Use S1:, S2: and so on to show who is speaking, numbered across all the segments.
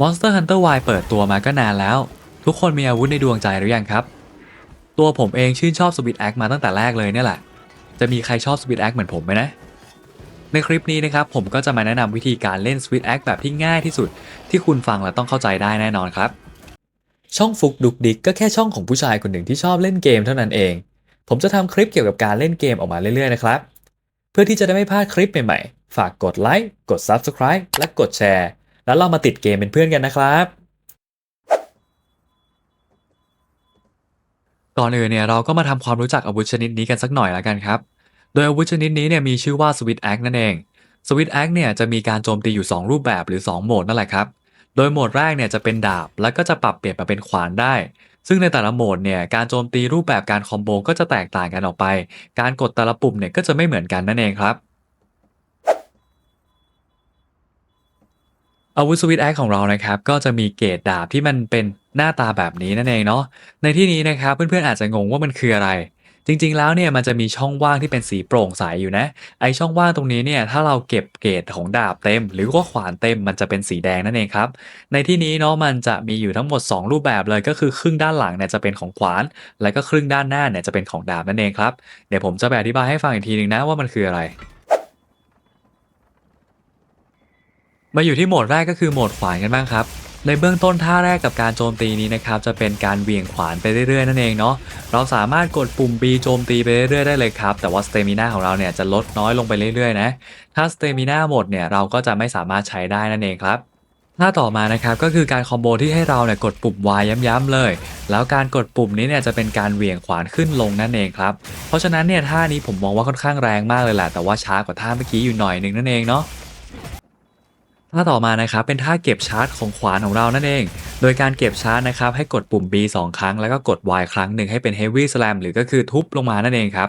S1: Monster Hunter Y เปิดตัวมาก็นานแล้ว ทุกคนมีอาวุธในดวงใจหรือยังครับ ตัวผมเองชื่นชอบ Sweet Axe มาตั้งแต่แรกเลยเนี่ยแหละ จะมีใครชอบ Sweet Axe เหมือนผมไหมนะ ในคลิปนี้นะครับผมก็จะมาแนะนำวิธีการเล่น Sweet Axe แบบที่ง่ายที่สุด ที่คุณฟังแล้วต้องเข้าใจได้แน่นอนครับ ช่องฟุกดุกดิกก็แค่ช่องของผู้ชายคนหนึ่งที่ชอบเล่นเกมเท่านั้นเอง ผมจะทำคลิปเกี่ยวกับการเล่นเกมออกมาเรื่อยๆนะครับ เพื่อที่จะได้ไม่พลาดคลิปใหม่ๆ ฝากกดไลค์ กด Subscribe และกดแชร์ แล้วเรามาติดเกมเป็นเพื่อนกันนะครับ ก่อนอื่นเนี่ยเราก็มาทำความรู้จักอาวุธชนิดนี้กันสักหน่อยแล้วกันครับ โดยอาวุธชนิดนี้เนี่ยมีชื่อว่า Sweet Axe นั่นเอง Sweet Axe เนี่ยจะมีการโจมตีอยู่ 2 รูปแบบหรือ 2 โหมดนั่นแหละครับ โดยโหมดแรกเนี่ยจะเป็นดาบ แล้วก็จะปรับเปลี่ยนมาเป็นขวานได้ ซึ่งในแต่ละโหมดเนี่ยการโจมตีรูปแบบการคอมโบก็จะแตกต่างกันออกไป การกดแต่ละปุ่มเนี่ยก็จะไม่เหมือนกันนั่นเองครับ อาวุธสวิตแอคของเรานะครับก็จะมีเกรดดาบที่มันเป็นหน้าตาแบบนี้นั่นเองเนาะในที่นี้นะครับเพื่อนๆอาจจะงงว่ามันคืออะไร จริงๆแล้วเนี่ยมันจะมีช่องว่างที่เป็นสีโปร่งใสอยู่นะ ไอช่องว่างตรงนี้เนี่ยถ้าเราเก็บเกรดของดาบเต็ม หรือว่าขวานเต็มมันจะเป็นสีแดงนั่นเองครับในที่นี้เนาะมันจะมีอยู่ทั้งหมด 2 รูปแบบเลยก็คือครึ่งด้านหลังเนี่ยจะเป็นของขวาน แล้วก็ครึ่งด้านหน้าเนี่ยจะเป็นของดาบนั่นเองครับเดี๋ยวผมจะไปอธิบายให้ฟังอีกทีหนึ่งนะว่ามันคืออะไร มาอยู่ที่โหมดแรกก็คือโหมดขวานกันบ้างครับ ในเบื้องต้นท่าแรกกับการโจมตีนี้นะครับจะเป็นการเหวี่ยงขวานไปเรื่อยๆนั่นเองเนาะเราสามารถกดปุ่ม B โจมตีไปเรื่อยๆได้เลยครับ แต่ว่าสเตมินาของเราเนี่ยจะลดน้อยลงไปเรื่อยๆนะถ้าสเตมินาหมดเนี่ยเราก็จะไม่สามารถใช้ได้นั่นเองครับท่าต่อมานะครับก็คือการคอมโบที่ให้เราเนี่ยกดปุ่ม Y ย้ำๆเลย แล้วการกดปุ่มนี้เนี่ยจะเป็นการเหวี่ยงขวานขึ้นลงนั่นเองครับ เพราะฉะนั้นเนี่ยท่านี้ผมมองว่าค่อนข้างแรงมากเลยแหละแต่ว่าช้ากว่าท่าเมื่อกี้อยู่หน่อยนึงนั่นเองเนาะ ท่าต่อมานะครับเป็นท่าเก็บชาร์จของขวานของเรานั่นเอง โดยการเก็บชาร์จนะครับให้กดปุ่ม B 2 ครั้งแล้วก็กด Y ครั้งหนึ่งให้เป็น Heavy Slam หรือก็คือทุบลงมานั่นเองครับ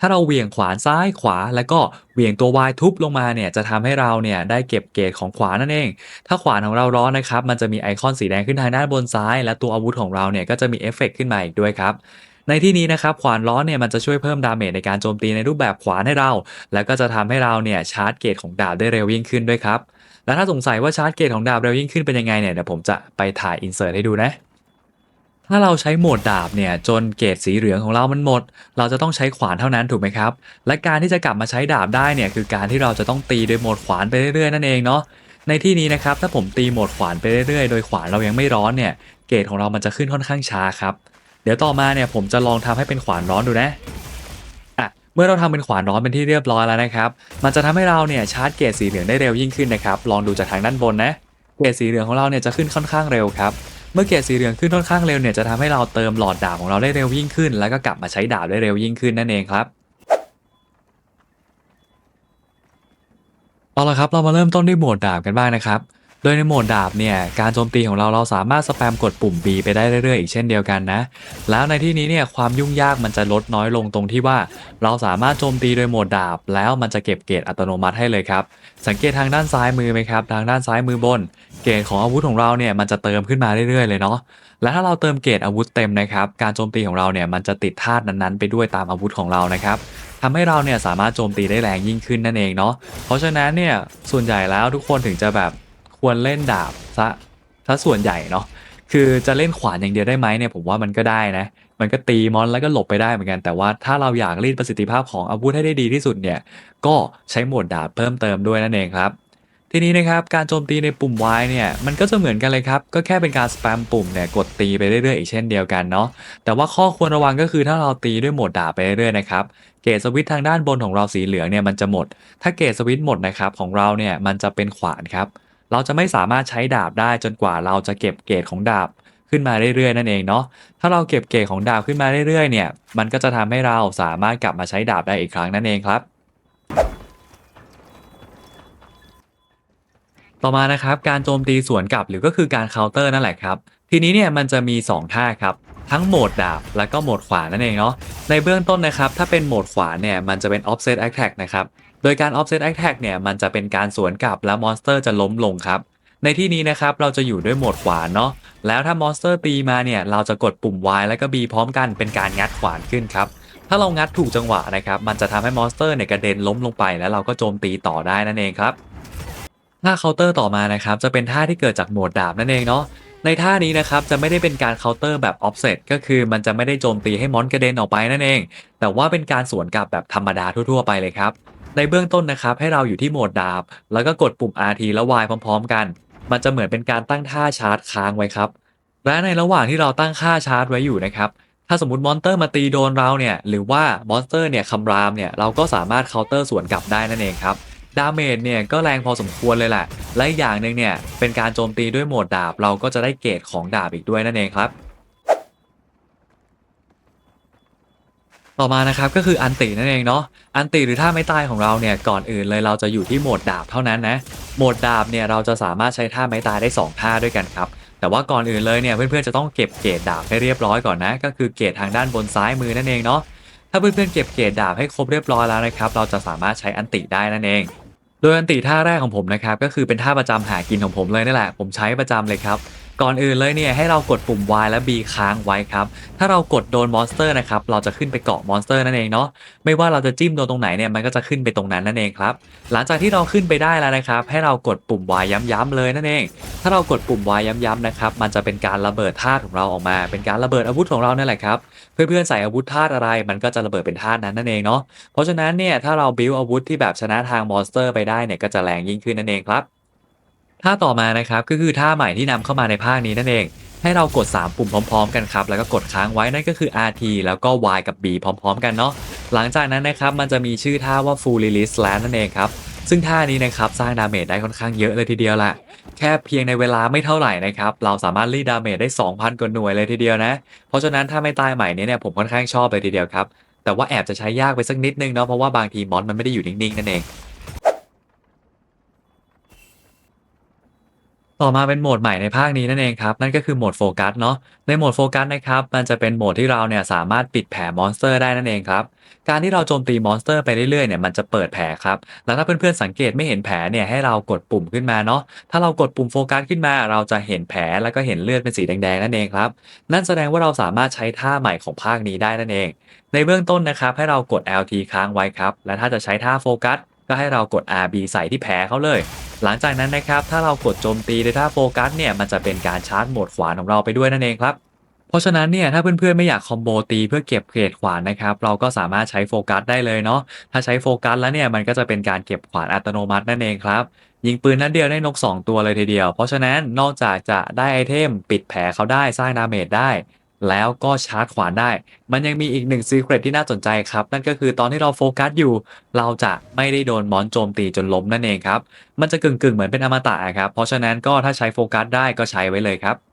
S1: ถ้าเราเหวี่ยงขวานซ้ายขวา แล้วก็เหวี่ยงตัว Y ทุบลงมาเนี่ยจะทำให้เราเนี่ยได้เก็บเกรดของขวานนั่นเอง ถ้าขวานของเราร้อนนะครับมันจะมีไอคอนสีแดงขึ้นทางด้านบนซ้าย และตัวอาวุธของเราเนี่ยก็จะมีเอฟเฟกต์ขึ้นมาอีกด้วยครับในที่นี้นะครับขวานร้อนเนี่ยมันจะช่วยเพิ่มดาเมจในการโจมตีในรูปแบบขวานให้เรา แล้วก็จะทำให้เราเนี่ยชาร์จเกรดของดาบได้เร็วยิ่งขึ้นด้วยครับ แล้วถ้าสงสัยว่าชาร์จเกรดของดาบเร็วยิ่งขึ้นเป็นยังไงเนี่ยเดี๋ยวผมจะไปถ่ายอินเสิร์ตให้ดูนะถ้าเราใช้โหมดดาบเนี่ยจนเกรดสีเหลืองของเรามันหมด เราจะต้องใช้ขวานเท่านั้นถูกไหมครับ และการที่จะกลับมาใช้ดาบได้เนี่ยคือการที่เราจะต้องตีโดยโหมดขวานไปเรื่อยๆนั่นเองเนาะในที่นี้นะครับถ้าผมตีโหมดขวานไปเรื่อยๆ โดยขวานเรายังไม่ร้อนเนี่ยเกรดของเรามันจะขึ้นค่อนข้างช้าครับ เดี๋ยวต่อมาเนี่ยผมจะลองทำให้เป็นขวานร้อนดูนะ มื่อเราทำเป็นขวานร้อนเป็นที่เรียบร้อยแล้วนะครับ มันจะทำให้เราเนี่ยชาร์จเกรดสีเหลืองได้เร็วยิ่งขึ้นนะครับ ลองดูจากทางด้านบนนะ เกรดสีเหลืองของเราเนี่ยจะขึ้นค่อนข้างเร็วครับ เมื่อเกรดสีเหลืองขึ้นค่อนข้างเร็วเนี่ยจะทำให้เราเติมหลอดดาบของเราได้เร็วยิ่งขึ้น แล้วก็กลับมาใช้ดาบได้เร็วยิ่งขึ้นนั่นเองครับเอาละครับเรามาเริ่มต้นด้วยโหมดดาบกันบ้างนะครับ โดยในโหมดดาบเนี่ยการโจมตีของเราเราสามารถสแปมกดปุ่ม B ไปได้เรื่อยๆอีกเช่นเดียวกันนะ แล้วในที่นี้เนี่ยความยุ่งยากมันจะลดน้อยลงตรงที่ว่า เราสามารถโจมตีโดยโหมดดาบ แล้วมันจะเก็บเกรดอัตโนมัติให้เลยครับ สังเกตทางด้านซ้ายมือไหมครับ ทางด้านซ้ายมือบน เกรดของอาวุธของเราเนี่ยมันจะเติมขึ้นมาเรื่อยๆเลยเนาะและถ้าเราเติมเกรดอาวุธเต็มนะครับการโจมตีของเราเนี่ยมันจะติดธาตุนั้นๆ ไปด้วยตามอาวุธของเรานะครับทำให้เราเนี่ยสามารถโจมตีได้แรงยิ่งขึ้นนั่นเองเนาะเพราะฉะนั้นเนี่ยส่วนใหญ่แล้วทุกคนถึงจะแบบ ควรเล่นดาบซะซะส่วนใหญ่เนาะคือจะเล่นขวานอย่างเดียวได้ไหมเนี่ยผมว่ามันก็ได้นะ มันก็ตีมอนแล้วก็หลบไปได้เหมือนกัน แต่ว่าถ้าเราอยากรีดประสิทธิภาพของอาวุธให้ได้ดีที่สุดเนี่ย ก็ใช้โหมดดาบเพิ่มเติมด้วยนั่นเองครับ ทีนี้นะครับการโจมตีในปุ่ม Y เนี่ยมันก็จะเหมือนกันเลยครับ ก็แค่เป็นการสแปมปุ่มเนี่ยกดตีไปเรื่อยๆอีกเช่นเดียวกันเนาะ แต่ว่าข้อควรระวังก็คือถ้าเราตีด้วยโหมดดาบไปเรื่อยๆนะครับ เกรดสวิตทางด้านบนของเราสีเหลืองเนี่ยมันจะหมด ถ้าเกรดสวิตหมดนะครับของเราเนี่ยมันจะเป็นขวานครับ เราจะไม่สามารถใช้ดาบได้จนกว่าเราจะเก็บเกรดของดาบขึ้นมาเรื่อยๆนั่นเองเนาะ ถ้าเราเก็บเกรดของดาบขึ้นมาเรื่อยๆเนี่ย มันก็จะทำให้เราสามารถกลับมาใช้ดาบได้อีกครั้งนั่นเองครับ ต่อมานะครับการโจมตีสวนกลับหรือก็คือการเคาน์เตอร์นั่นแหละครับ ทีนี้เนี่ยมันจะมี 2 ท่าครับทั้งโหมดดาบแล้วก็โหมดขวานั่นเองเนาะในเบื้องต้นนะครับ ถ้าเป็นโหมดขวาเนี่ยมันจะเป็น offset attack นะครับ โดยการ offset attack เนี่ยมันจะเป็นการสวนกลับแล้วมอนสเตอร์จะล้มลงครับในที่นี้นะครับเราจะอยู่ด้วยโหมดขวานเนาะแล้วถ้ามอนสเตอร์ตีมาเนี่ยเราจะกดปุ่ม Y แล้วก็ B พร้อมกันเป็นการงัดขวานขึ้นครับถ้าเรางัดถูกจังหวะนะครับมันจะทำให้มอนสเตอร์เนี่ยกระเด็นล้มลงไป แล้วเราก็โจมตีต่อได้นั่นเองครับท่าเคาน์เตอร์ต่อมานะครับจะเป็นท่าที่เกิดจากโหมดดาบนั่นเองเนาะในท่านี้นะครับจะไม่ได้เป็นการเคาน์เตอร์แบบ offset ก็คือมันจะไม่ได้โจมตีให้มอนกระเด็นออกไปนั่นเอง แต่ว่าเป็นการสวนกลับแบบธรรมดาทั่ว ๆ ไปเลยครับ ในเบื้องต้นนะครับ ให้เราอยู่ที่โหมดดาบ แล้วก็กดปุ่ม RT และ Y พร้อม ๆ กัน มันจะเหมือนเป็นการตั้งท่าชาร์จค้างไว้ครับ และในระหว่างที่เราตั้งค่าชาร์จไว้อยู่นะครับ ถ้าสมมติมอนเตอร์มาตีโดนเราเนี่ย หรือว่ามอนสเตอร์เนี่ยคำรามเนี่ย เราก็สามารถเคาน์เตอร์สวนกลับได้นั่นเองครับ ดาเมจเนี่ยก็แรงพอสมควรเลยแหละ และอีกอย่างหนึ่งเนี่ย เป็นการโจมตีด้วยโหมดดาบ เราก็จะได้เกรดของดาบอีกด้วยนั่นเองครับ ต่อมานะครับก็คืออันตินั่นเองเนาะอันติหรือท่าไม่ตายของเราเนี่ยก่อนอื่นเลยเราจะอยู่ที่โหมดดาบเท่านั้นนะโหมดดาบเนี่ยเราจะสามารถใช้ท่าไม้ตายได้ 2 ท่าด้วยกันครับแต่ว่าก่อนอื่นเลยเนี่ยเพื่อนๆจะต้องเก็บเกรดดาบให้เรียบร้อยก่อนนะก็คือเกรดทางด้านบนซ้ายมือนั่นเองเนาะถ้าเพื่อนๆเก็บเกรดดาบให้ครบเรียบร้อยแล้วนะครับเราจะสามารถใช้อันติได้นั่นเอง โดยอันติท่าแรกของผมนะครับก็คือเป็นท่าประจำหากินของผมเลยนี่แหละ ผมใช้ประจำเลยครับ ก่อนอื่นเลยเนี่ยให้เรากดปุ่ม Y และ B ค้างไว้ครับ ถ้าเรากดโดนมอนสเตอร์นะครับ เราจะขึ้นไปเกาะมอนสเตอร์นั่นเองเนาะ ไม่ว่าเราจะจิ้มโดนตรงไหนเนี่ย มันก็จะขึ้นไปตรงนั้นนั่นเองครับ หลังจากที่เราขึ้นไปได้แล้วนะครับ ให้เรากดปุ่ม Y ย้ำๆเลยนั่นเอง ถ้าเรากดปุ่ม Y ย้ำๆนะครับ มันจะเป็นการระเบิดธาตุของเราออกมา เป็นการระเบิดอาวุธของเรานั่นแหละครับ เพื่อนๆใส่อาวุธธาตุอะไร มันก็จะระเบิดเป็นธาตุนั้นนั่นเองเนาะ เพราะฉะนั้นเนี่ย ถ้าเราบิวอาวุธที่แบบชนะทางมอนสเตอร์ไปได้เนี่ย ก็จะแรงยิ่งขึ้นนั่นเองครับ ท่าต่อมานะครับก็คือท่าใหม่ที่นำเข้ามาในภาคนี้นั่นเอง ให้เรากด 3 ปุ่มพร้อมๆ กันครับ แล้วก็กดค้างไว้นั่นก็คือ RT แล้วก็ Y กับ B พร้อม ๆ กันเนาะหลังจากนั้นนะครับมันจะมีชื่อท่าว่า Full Release Slash นั่นเองครับซึ่งท่านี้นะครับสร้างดาเมจได้ค่อนข้างเยอะเลยทีเดียวแหละแค่เพียงในเวลาไม่เท่าไหร่นะครับเราสามารถรีดดาเมจได้ 2,000 กว่าหน่วยเลยทีเดียวนะ เพราะฉะนั้นถ้าไม่ตายใหม่นี้เนี่ยผมค่อนข้างชอบเลยทีเดียวครับแต่ว่าแอบจะใช้ยากไปสักนิดนึงเนาะเพราะว่าบางทีมอนมันไม่ได้อยู่นิ่งๆนั่นเอง ต่อมาเป็นโหมดใหม่ในภาคนี้นั่นเองครับ นั่นก็คือโหมดโฟกัสเนาะในโหมดโฟกัสนะครับ มันจะเป็นโหมดที่เราเนี่ยสามารถปิดแผลมอนสเตอร์ได้นั่นเองครับ การที่เราโจมตีมอนสเตอร์ไปเรื่อยๆเนี่ยมันจะเปิดแผลครับ แล้วถ้าเพื่อนๆสังเกตไม่เห็นแผลเนี่ยให้เรากดปุ่มขึ้นมาเนาะถ้าเรากดปุ่มโฟกัสขึ้นมา เราจะเห็นแผลแล้วก็เห็นเลือดเป็นสีแดงๆนั่นเองครับนั่นแสดงว่าเราสามารถใช้ท่าใหม่ของภาคนี้ได้นั่นเอง ในเบื้องต้นนะครับให้เรากด LT ค้างไว้ครับและถ้าจะใช้ท่าโฟกัส ก็ให้เรากด RB ใส่ที่แผลเขาเลย หลังจากนั้นนะครับ ถ้าเรากดโจมตีด้วยท่าโฟกัสเนี่ย มันจะเป็นการชาร์จโหมดขวานของเราไปด้วยนั่นเองครับ เพราะฉะนั้นเนี่ย ถ้าเพื่อนๆไม่อยากคอมโบตีเพื่อเก็บเกรดขวานนะครับ เราก็สามารถใช้โฟกัสได้เลยเนาะ ถ้าใช้โฟกัสแล้วเนี่ย มันก็จะเป็นการเก็บขวานอัตโนมัตินั่นเองครับ ยิงปืนนัดเดียวได้นก 2 ตัวเลยทีเดียว เพราะฉะนั้นนอกจากจะได้ไอเทมปิดแผลเขาได้สร้างดาเมจได้ แล้วก็ชาร์จขวานได้ มันยังมีอีกหนึ่งซีเครตที่น่าสนใจครับ นั่นก็คือตอนที่เราโฟกัสอยู่ เราจะไม่ได้โดนมอนโจมตีจนล้มนั่นเองครับ มันจะกึ่งๆ เหมือนเป็นอมตะครับ เพราะฉะนั้นก็ถ้าใช้โฟกัสได้ก็ใช้ไว้เลยครับ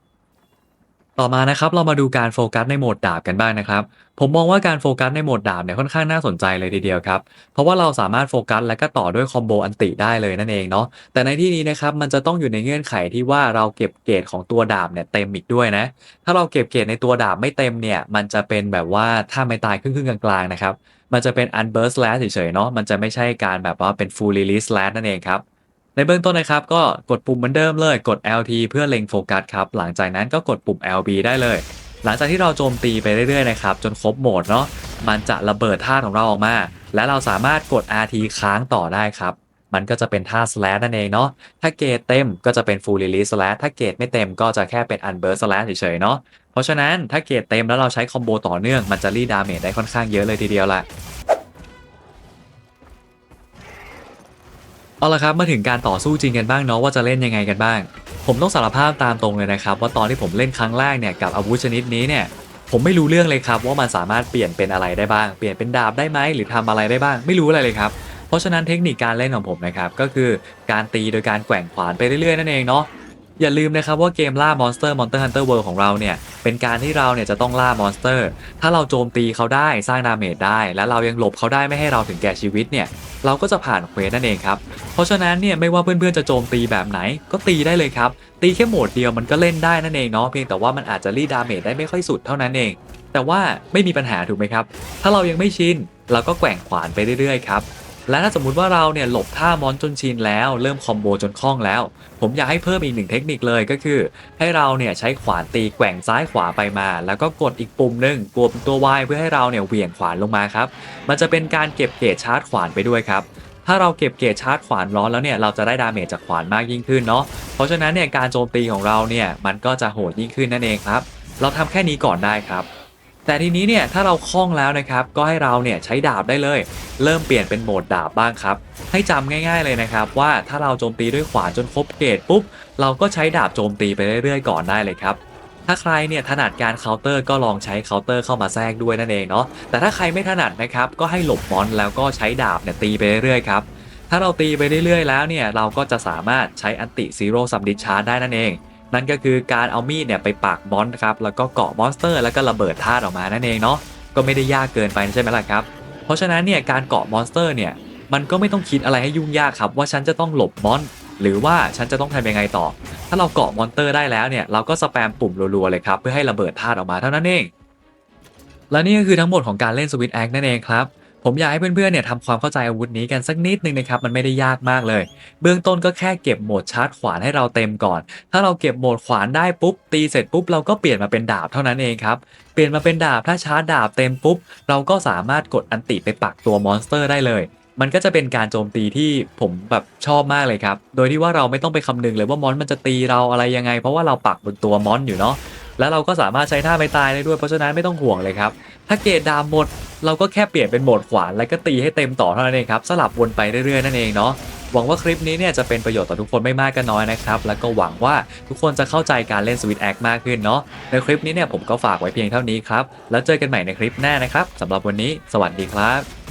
S1: ต่อมานะครับเรามาดูการโฟกัสในโหมดดาบกันบ้างนะครับ ผมมองว่าการโฟกัสในโหมดดาบเนี่ยค่อนข้างน่าสนใจเลยทีเดียวครับ เพราะว่าเราสามารถโฟกัสและก็ต่อด้วยคอมโบอันติได้เลยนั่นเองเนาะแต่ในที่นี้นะครับมันจะต้องอยู่ในเงื่อนไขที่ว่าเราเก็บเกรดของตัวดาบเนี่ยเต็มอีกด้วยนะ ถ้าเราเก็บเกรดในตัวดาบไม่เต็มเนี่ยมันจะเป็นแบบว่าถ้าไม่ตายครึ่งๆกลางๆนะครับมันจะเป็น unburst slash เฉยๆเนาะมันจะไม่ใช่การแบบว่าเป็น full release slash นั่นเองครับ ในเบื้องต้นนะครับก็กดปุ่มเหมือนเดิมเลยกด LT เพื่อเล็งโฟกัสครับ หลังจากนั้นก็กดปุ่ม LB ได้เลย หลังจากที่เราโจมตีไปเรื่อยๆนะครับจนครบโหมดเนาะมันจะระเบิดท่าของเราออกมา และเราสามารถกด RT ค้างต่อได้ครับ มันก็จะเป็นท่า slash นั่นเองเนาะถ้าเกรดเต็มก็จะเป็น full release slash ถ้าเกรดไม่เต็มก็จะแค่เป็น unburst slash เฉยๆเนาะเพราะฉะนั้นถ้าเกรดเต็มแล้วเราใช้คอมโบต่อเนื่องมันจะรีดดาเมจได้ค่อนข้างเยอะเลยทีเดียวแหละ เอาละครับมาถึงการต่อสู้จริงกันบ้างเนาะว่าจะเล่นยังไงกันบ้าง ผมต้องสารภาพตามตรงเลยนะครับ ว่าตอนที่ผมเล่นครั้งแรกเนี่ยกับอาวุธชนิดนี้เนี่ยผมไม่รู้เรื่องเลยครับว่ามันสามารถเปลี่ยนเป็นอะไรได้บ้างเปลี่ยนเป็นดาบได้ไหมหรือทำอะไรได้บ้าง ไม่รู้อะไรเลยครับเพราะฉะนั้นเทคนิคการเล่นของผมนะครับก็คือการตีโดยการแกว่งขวานไปเรื่อยๆนั่นเองเนาะ อย่าลืมนะครับว่าเกมล่ามอนสเตอร์ Monster Hunter World ของเราเนี่ย เป็นการที่เราเนี่ยจะต้องล่ามอนสเตอร์ ถ้าเราโจมตีเขาได้สร้างดาเมจได้ และเรายังหลบเขาได้ไม่ให้เราถึงแก่ชีวิตเนี่ย เราก็จะผ่านเควสนั่นเองครับ เพราะฉะนั้นเนี่ยไม่ว่าเพื่อนๆจะโจมตีแบบไหนก็ตีได้เลยครับ ตีแค่โหมดเดียวมันก็เล่นได้นั่นเองเนาะเพียงแต่ว่ามันอาจจะรีดดาเมจได้ไม่ค่อยสุดเท่านั้นเอง แต่ว่าไม่มีปัญหาถูกไหมครับ ถ้าเรายังไม่ชินเราก็แกว่งขวานไปเรื่อยๆครับ และถ้าสมมุติว่าเราเนี่ยหลบท่ามอนจนชินแล้ว เริ่มคอมโบจนคล่องแล้ว ผมอยากให้เพิ่มอีกหนึ่งเทคนิคเลยก็คือ ให้เราเนี่ยใช้ขวานตีแกว่งซ้ายขวาไปมา แล้วก็กดอีกปุ่มหนึ่งกดตัว Y เพื่อให้เราเนี่ยเหวี่ยงขวานลงมาครับมันจะเป็นการเก็บเกรชาร์จขวานไปด้วยครับถ้าเราเก็บเกรชาร์จขวานร้อนแล้วเนี่ยเราจะได้ดาเมจจากขวานมากยิ่งขึ้นเนาะเพราะฉะนั้นเนี่ยการโจมตีของเราเนี่ยมันก็จะโหดยิ่งขึ้นนั่นเองครับ เราทำแค่นี้ก่อนได้ครับ แต่ทีนี้เนี่ยถ้าเราคล่องแล้วนะครับก็ให้เราเนี่ยใช้ดาบได้เลย เริ่มเปลี่ยนเป็นโหมดดาบบ้างครับ ให้จำง่าย ๆเลยนะครับว่าถ้าเราโจมตีด้วยขวานจนครบเกรดปุ๊บเราก็ใช้ดาบโจมตีไปเรื่อยๆก่อนได้เลยครับถ้าใครเนี่ยถนัดการเคาน์เตอร์ก็ลองใช้เคาน์เตอร์เข้ามาแทรกด้วยนั่นเองเนาะแต่ถ้าใครไม่ถนัดนะครับก็ให้หลบมอนแล้วก็ใช้ดาบเนี่ยตีไปเรื่อยๆครับถ้าเราตีไปเรื่อยๆแล้วเนี่ยเราก็จะสามารถใช้อันติซีโร่ซัมดิชาร์ได้นั่นเอง นั่นก็คือการเอามีดเนี่ยไปปักมอนครับแล้วก็เกาะมอนสเตอร์ แล้วก็ระเบิดธาตุออกมานั่นเองเนาะก็ไม่ได้ยากเกินไปใช่ไหมล่ะครับ เพราะฉะนั้นเนี่ยการเกาะมอนสเตอร์เนี่ยมันก็ไม่ต้องคิดอะไรให้ยุ่งยากครับ ว่าฉันจะต้องหลบมอน หรือว่าฉันจะต้องทำยังไงต่อ ถ้าเราเกาะมอนเตอร์ได้แล้วเนี่ยเราก็สแปมปุ่มรัวๆเลยครับเพื่อให้ระเบิดธาตุออกมาเท่านั้นเองและนี่ก็คือทั้งหมดของการเล่นสวิตแอคนั่นเองครับ ผมอยากให้เพื่อนๆเนี่ยทำความเข้าใจอาวุธนี้กันสักนิดนึงนะครับมันไม่ได้ยากมากเลย เบื้องต้นก็แค่เก็บโหมดชาร์จขวานให้เราเต็มก่อน ถ้าเราเก็บโหมดขวานได้ปุ๊บ ตีเสร็จปุ๊บเราก็เปลี่ยนมาเป็นดาบเท่านั้นเองครับเปลี่ยนมาเป็นดาบถ้าชาร์จดาบเต็มปุ๊บ เราก็สามารถกดอันติไปปักตัวมอนสเตอร์ได้เลยมันก็จะเป็นการโจมตีที่ผมแบบชอบมากเลยครับ โดยที่ว่าเราไม่ต้องไปคำนึงเลยว่ามอนมันจะตีเราอะไรยังไง เพราะว่าเราปักบนตัวมอนอยู่เนาะ แล้วเราก็สามารถใช้ท่าไม่ตายได้ด้วยเพราะฉะนั้นไม่ต้องห่วงเลยครับ ถ้าเกรดดามหมด เราก็แค่เปลี่ยนเป็นโหมดขวานแล้วก็ตีให้เต็มต่อเท่านั้นเองครับสลับวนไปเรื่อยๆนั่นเองเนาะหวังว่าคลิปนี้เนี่ยจะเป็นประโยชน์ต่อทุกคนไม่มากก็น้อยนะครับ แล้วก็หวังว่าทุกคนจะเข้าใจการเล่นสวิตแอคมากขึ้นเนาะในคลิปนี้เนี่ยผมก็ฝากไว้เพียงเท่านี้ครับแล้วเจอกันใหม่ในคลิปหน้านะครับสำหรับวันนี้ สวัสดีครับ